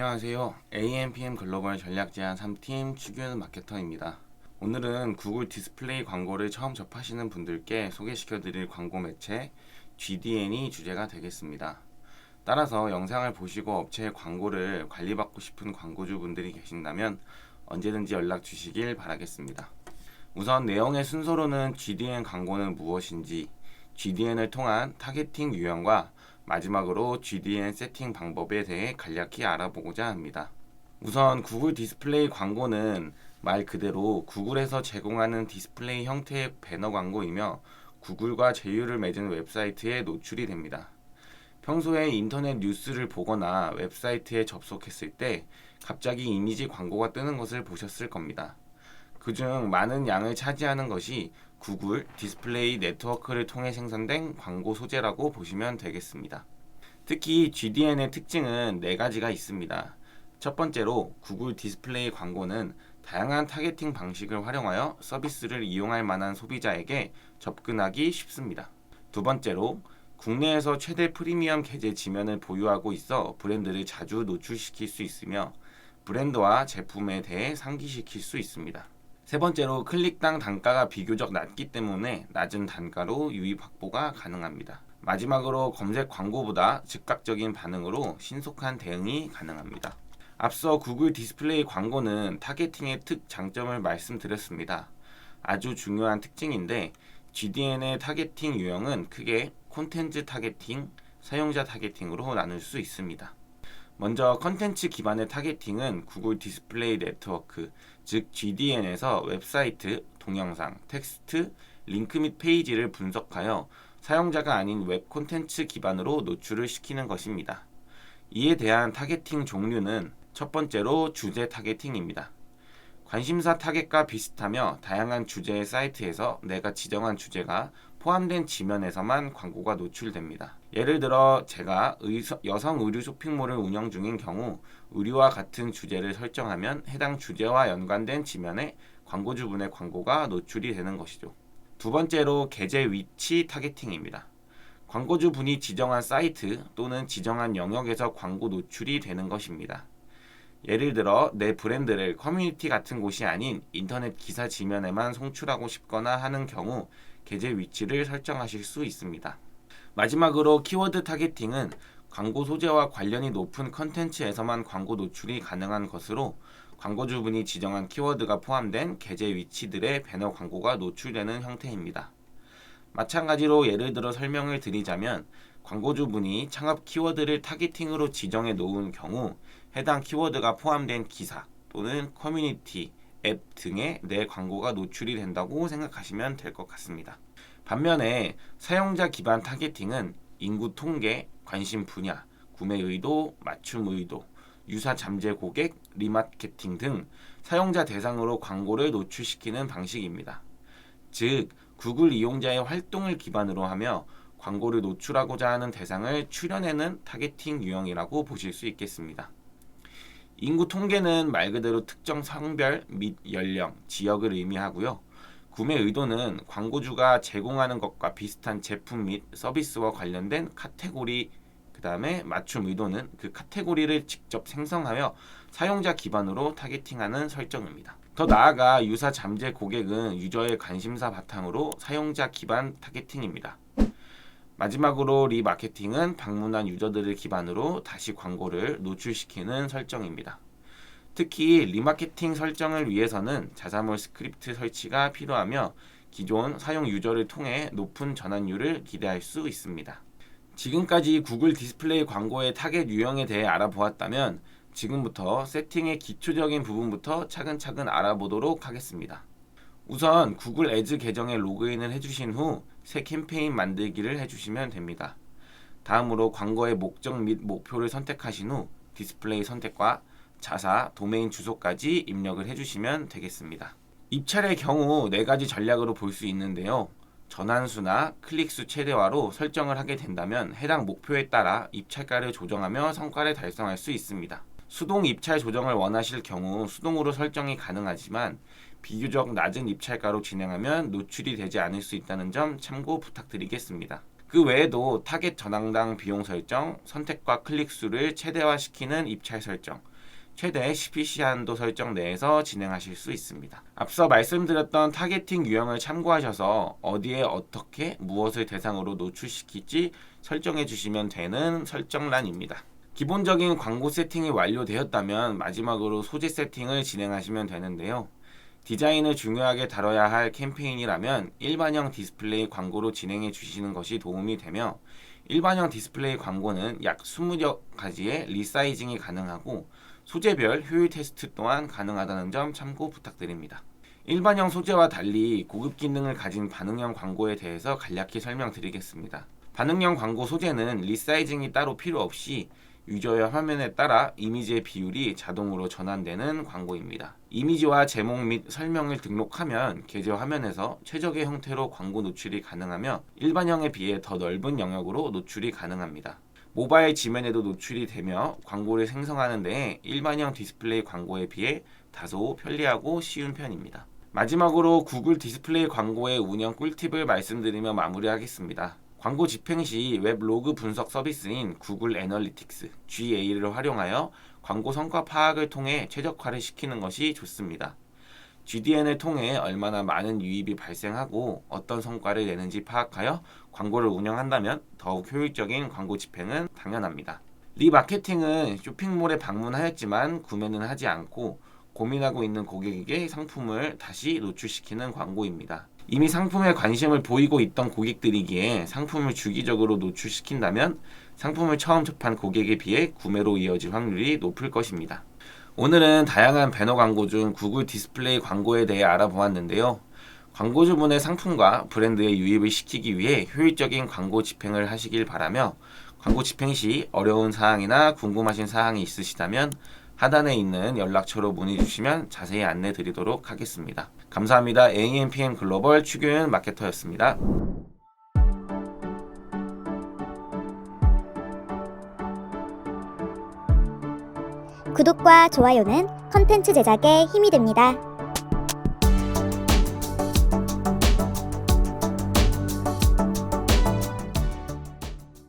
안녕하세요. AMPM 글로벌 전략 제안 3팀 추규현 마케터입니다. 오늘은 구글 디스플레이 광고를 처음 접하시는 분들께 소개시켜 드릴 광고 매체 GDN이 주제가 되겠습니다. 따라서 영상을 보시고 업체의 광고를 관리받고 싶은 광고주 분들이 계신다면 언제든지 연락 주시길 바라겠습니다. 우선 내용의 순서로는 GDN 광고는 무엇인지, GDN을 통한 타겟팅 유형과 마지막으로 GDN 세팅 방법에 대해 간략히 알아보고자 합니다. 우선 구글 디스플레이 광고는 말 그대로 구글에서 제공하는 디스플레이 형태의 배너 광고이며 구글과 제휴를 맺은 웹사이트에 노출이 됩니다. 평소에 인터넷 뉴스를 보거나 웹사이트에 접속했을 때 갑자기 이미지 광고가 뜨는 것을 보셨을 겁니다. 그중 많은 양을 차지하는 것이 구글 디스플레이 네트워크를 통해 생성된 광고 소재라고 보시면 되겠습니다. 특히 GDN의 특징은 네 가지가 있습니다. 첫 번째로 구글 디스플레이 광고는 다양한 타겟팅 방식을 활용하여 서비스를 이용할 만한 소비자에게 접근하기 쉽습니다. 두 번째로 국내에서 최대 프리미엄 계제 지면을 보유하고 있어 브랜드를 자주 노출시킬 수 있으며 브랜드와 제품에 대해 상기시킬 수 있습니다. 세 번째로 클릭당 단가가 비교적 낮기 때문에 낮은 단가로 유입 확보가 가능합니다. 마지막으로 검색 광고보다 즉각적인 반응으로 신속한 대응이 가능합니다. 앞서 구글 디스플레이 광고는 타겟팅의 특 장점을 말씀드렸습니다. 아주 중요한 특징인데 GDN의 타겟팅 유형은 크게 콘텐츠 타겟팅, 사용자 타겟팅으로 나눌 수 있습니다. 먼저 컨텐츠 기반의 타겟팅은 구글 디스플레이 네트워크, 즉 GDN에서 웹사이트, 동영상, 텍스트, 링크 및 페이지를 분석하여 사용자가 아닌 웹 콘텐츠 기반으로 노출을 시키는 것입니다. 이에 대한 타겟팅 종류는 첫 번째로 주제 타겟팅입니다. 관심사 타겟과 비슷하며 다양한 주제의 사이트에서 내가 지정한 주제가 포함된 지면에서만 광고가 노출됩니다. 예를 들어 제가 의서, 여성 의류 쇼핑몰을 운영 중인 경우 의류와 같은 주제를 설정하면 해당 주제와 연관된 지면에 광고주분의 광고가 노출이 되는 것이죠. 두 번째로 계제 위치 타겟팅입니다. 광고주 분이 지정한 사이트 또는 지정한 영역에서 광고 노출이 되는 것입니다. 예를 들어 내 브랜드를 커뮤니티 같은 곳이 아닌 인터넷 기사 지면에만 송출하고 싶거나 하는 경우 계제 위치를 설정하실 수 있습니다. 마지막으로 키워드 타겟팅은 광고 소재와 관련이 높은 컨텐츠에서만 광고 노출이 가능한 것으로 광고주분이 지정한 키워드가 포함된 계제 위치들의 배너 광고가 노출되는 형태입니다. 마찬가지로 예를 들어 설명을 드리자면 광고주분이 창업 키워드를 타겟팅으로 지정해 놓은 경우 해당 키워드가 포함된 기사 또는 커뮤니티, 앱 등에 내 광고가 노출이 된다고 생각하시면 될 것 같습니다. 반면에 사용자 기반 타겟팅은 인구 통계, 관심 분야, 구매 의도, 맞춤 의도, 유사 잠재 고객, 리마케팅 등 사용자 대상으로 광고를 노출시키는 방식입니다. 즉, 구글 이용자의 활동을 기반으로 하며 광고를 노출하고자 하는 대상을 추려내는 타겟팅 유형이라고 보실 수 있겠습니다. 인구 통계는 말 그대로 특정 성별 및 연령, 지역을 의미하고요. 구매 의도는 광고주가 제공하는 것과 비슷한 제품 및 서비스와 관련된 카테고리 그 다음에 맞춤 의도는 그 카테고리를 직접 생성하여 사용자 기반으로 타겟팅하는 설정입니다. 더 나아가 유사 잠재 고객은 유저의 관심사 바탕으로 사용자 기반 타겟팅입니다. 마지막으로 리마케팅은 방문한 유저들을 기반으로 다시 광고를 노출시키는 설정입니다. 특히 리마케팅 설정을 위해서는 자사몰 스크립트 설치가 필요하며 기존 사용 유저를 통해 높은 전환율을 기대할 수 있습니다. 지금까지 구글 디스플레이 광고의 타겟 유형에 대해 알아보았다면 지금부터 세팅의 기초적인 부분부터 차근차근 알아보도록 하겠습니다. 우선 구글 애즈 계정에 로그인을 해주신 후 새 캠페인 만들기를 해주시면 됩니다. 다음으로 광고의 목적 및 목표를 선택하신 후 디스플레이 선택과 자사, 도메인 주소까지 입력을 해주시면 되겠습니다. 입찰의 경우 네 가지 전략으로 볼 수 있는데요. 전환수나 클릭수 최대화로 설정을 하게 된다면 해당 목표에 따라 입찰가를 조정하며 성과를 달성할 수 있습니다. 수동 입찰 조정을 원하실 경우 수동으로 설정이 가능하지만 비교적 낮은 입찰가로 진행하면 노출이 되지 않을 수 있다는 점 참고 부탁드리겠습니다. 그 외에도 타겟 전환당 비용 설정, 선택과 클릭 수를 최대화시키는 입찰 설정, 최대 CPC 한도 설정 내에서 진행하실 수 있습니다. 앞서 말씀드렸던 타겟팅 유형을 참고하셔서 어디에 어떻게 무엇을 대상으로 노출시킬지 설정해 주시면 되는 설정란입니다. 기본적인 광고 세팅이 완료되었다면 마지막으로 소재 세팅을 진행하시면 되는데요. 디자인을 중요하게 다뤄야 할 캠페인이라면 일반형 디스플레이 광고로 진행해 주시는 것이 도움이 되며 일반형 디스플레이 광고는 약 20여 가지의 리사이징이 가능하고 소재별 효율 테스트 또한 가능하다는 점 참고 부탁드립니다. 일반형 소재와 달리 고급 기능을 가진 반응형 광고에 대해서 간략히 설명드리겠습니다. 반응형 광고 소재는 리사이징이 따로 필요 없이 유저의 화면에 따라 이미지의 비율이 자동으로 전환되는 광고입니다. 이미지와 제목 및 설명을 등록하면 게재 화면에서 최적의 형태로 광고 노출이 가능하며 일반형에 비해 더 넓은 영역으로 노출이 가능합니다. 모바일 지면에도 노출이 되며 광고를 생성하는 데 일반형 디스플레이 광고에 비해 다소 편리하고 쉬운 편입니다. 마지막으로 구글 디스플레이 광고의 운영 꿀팁을 말씀드리며 마무리하겠습니다. 광고 집행 시 웹 로그 분석 서비스인 구글 애널리틱스 GA를 활용하여 광고 성과 파악을 통해 최적화를 시키는 것이 좋습니다. GDN을 통해 얼마나 많은 유입이 발생하고 어떤 성과를 내는지 파악하여 광고를 운영한다면 더욱 효율적인 광고 집행은 당연합니다. 리마케팅은 쇼핑몰에 방문하였지만 구매는 하지 않고 고민하고 있는 고객에게 상품을 다시 노출시키는 광고입니다. 이미 상품에 관심을 보이고 있던 고객들이기에 상품을 주기적으로 노출시킨다면 상품을 처음 접한 고객에 비해 구매로 이어질 확률이 높을 것입니다. 오늘은 다양한 배너 광고 중 구글 디스플레이 광고에 대해 알아보았는데요. 광고주분의 상품과 브랜드의 유입을 시키기 위해 효율적인 광고 집행을 하시길 바라며 광고 집행 시 어려운 사항이나 궁금하신 사항이 있으시다면 하단에 있는 연락처로 문의 주시면 자세히 안내 드리도록 하겠습니다. 감사합니다. AMPM 글로벌 추교현 마케터였습니다. 구독과 좋아요는 컨텐츠 제작에 힘이 됩니다.